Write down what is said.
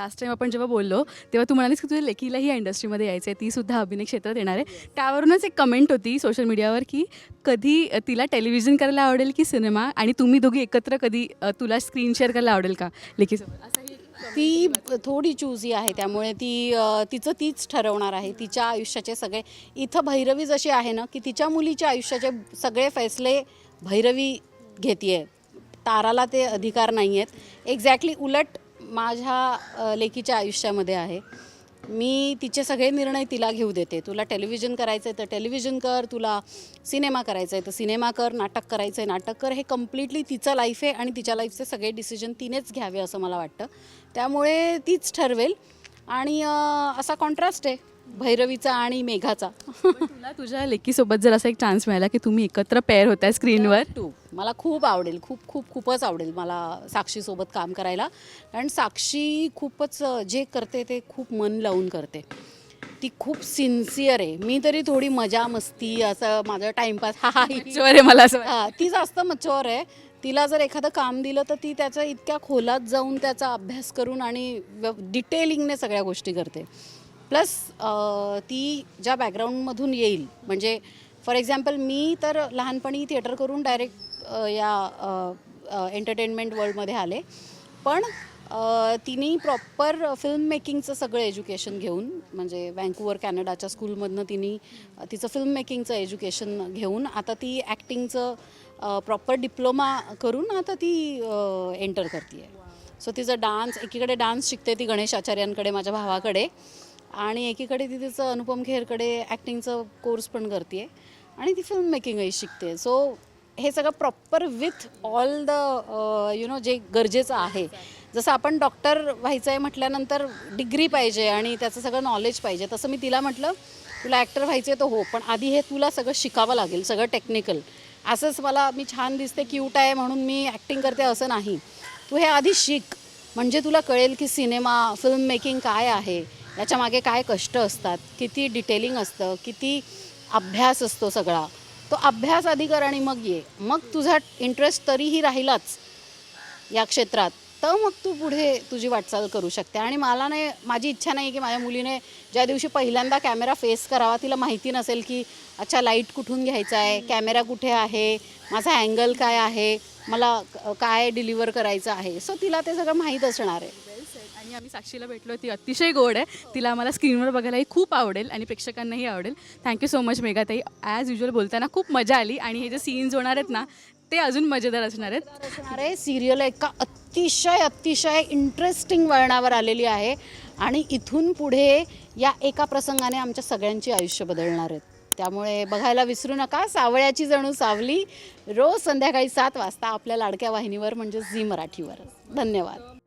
Last time आपण जेव्हा बोललो तेव्हा तू म्हणालीस की तुझ्या लेकीलाही या इंडस्ट्रीमध्ये यायचं आहे ती सुद्धा अभिनय क्षेत्रात येणार आहे. त्यावरूनच एक कमेंट होती सोशल मीडियावर की कधी तिला टेलिव्हिजन करायला आवडेल की सिनेमा आणि तुम्ही दोघी एकत्र कधी अ, तुला स्क्रीन शेअर करायला आवडेल का लेकीसोबत? असंही ती थोडी चूजी आहे त्यामुळे ती अ, तिचं तीच ठरवणार आहे. तिच्या आयुष्याचे सगळे इथं भैरवी जशी आहे ना की तिच्या मुलीच्या आयुष्याचे सगळे फैसले भैरवी घेते ताराला ते अधिकार नाही आहेत एक्झॅक्टली उलट माझ्या लेकीच्या आयुष्यामध्ये आहे. मी तिचे सगळे निर्णय तिला घेऊ देते. तुला टेलिव्हिजन करायचं आहे तर टेलिव्हिजन कर तुला सिनेमा करायचा आहे तर सिनेमा कर नाटक करायचं आहे नाटक कर हे कम्प्लिटली तिचं लाईफ आहे आणि तिच्या लाईफचे सगळे डिसिजन तिनेच घ्यावे असं मला वाटतं. त्यामुळे तीच ठरवेल. आणि असा कॉन्ट्रास्ट आहे भैरवीचा आणि मेघाचा. तुला तुझ्या लेकीसोबत जर असा एक चान्स मिळाला की तुम्ही एकत्र पेअर होताय स्क्रीनवर टू मला खूप आवडेल खूप खूप खूपच आवडेल मला साक्षीसोबत काम करायला. कारण साक्षी खूपच जे करते ते खूप मन लावून करते. ती खूप सिन्सिअर आहे. मी तरी थोडी मजा मस्ती असं माझं टाइमपास हा हा Mature आहे मला असं. हा ती जास्त मच्युअर आहे. तिला जर एखादं काम दिलं तर ती त्याच्या इतक्या खोलात जाऊन त्याचा अभ्यास करून आणि डिटेलिंगने सगळ्या गोष्टी करते. प्लस ती ज्या बॅकग्राऊंडमधून येईल म्हणजे फॉर एक्झाम्पल मी तर लहानपणी थिएटर करून डायरेक्ट या एंटरटेनमेंट वर्ल्डमध्ये आले. पण तिने प्रॉपर फिल्म मेकिंगचं सगळं एज्युकेशन घेऊन म्हणजे वँकुवर कॅनडाच्या स्कूलमधनं तिने तिचं फिल्म मेकिंगचं एज्युकेशन घेऊन आता ती ॲक्टिंगचं प्रॉपर डिप्लोमा करून आता ती एंटर करते आहे सो तिचं डान्स एकीकडे डान्स शिकते ती गणेश आचार्यांकडे माझ्या भावाकडे. आणि एकीकडे ती तिचं अनुपम खेरकडे ॲक्टिंगचं कोर्स पण करते आणि ती फिल्म मेकिंगही शिकते सो हे सगळं proper with all the you know जे गरजेचं आहे. जसं आपण डॉक्टर व्हायचं आहे म्हटल्यानंतर डिग्री पाहिजे आणि त्याचं सगळं नॉलेज पाहिजे. तसं मी तिला म्हटलं तुला ॲक्टर व्हायचं आहे तर हो पण आधी हे तुला सगळं शिकावं लागेल सगळं टेक्निकल असंच मला मी छान दिसते क्यूट आहे म्हणून मी ॲक्टिंग करते असं नाही. तू हे आधी शिक. म्हणजे तुला कळेल की सिनेमा फिल्म मेकिंग काय आहे. याच्या मागे काय कष्ट असतात किती डिटेलिंग असतं किती अभ्यास असतो सगळा. तो अभ्यास अधिकार आणि मग ये. मग तुझा इंटरेस्ट तरीही राहिलाच या क्षेत्रात. तर मग तू पुढे तुझी वाटचाल करू शकते. आणि मला नाही माझी इच्छा नाही की माझ्या मुलीने ज्या दिवशी पहिल्यांदा कॅमेरा फेस करावा तिला माहिती नसेल की अच्छा लाइट कुठून घ्यायचा आहे कॅमेरा कुठे आहे माझा अँगल काय आहे मला काय डिलिव्हर करायचं आहे. सो तिला ते सगळं माहीत असणार आहे. आणि आम्ही साक्षीला भेटलो ती अतिशय गोड आहे. तिला आम्हाला स्क्रीनवर बघायलाही खूप आवडेल आणि प्रेक्षकांनाही आवडेल. थँक्यू सो मच मेघाताई. ॲज युजल बोलताना खूप मजा आली आणि हे जे सीन्स होणार आहेत ना ते अजून मजेदार असणार आहेत. असणार आहे. सिरियल एका अतिशय अतिशय इंटरेस्टिंग वळणावर आलेली आहे. आणि इथून पुढे या एका प्रसंगाने आमच्या सगळ्यांची आयुष्य बदलणार आहेत. त्यामुळे बघायला विसरू नका. सावळ्याची जणू सावली रोज संध्याकाळी सात वाजता आपल्या लाडक्या वाहिनीवर म्हणजे झी मराठीवर. धन्यवाद.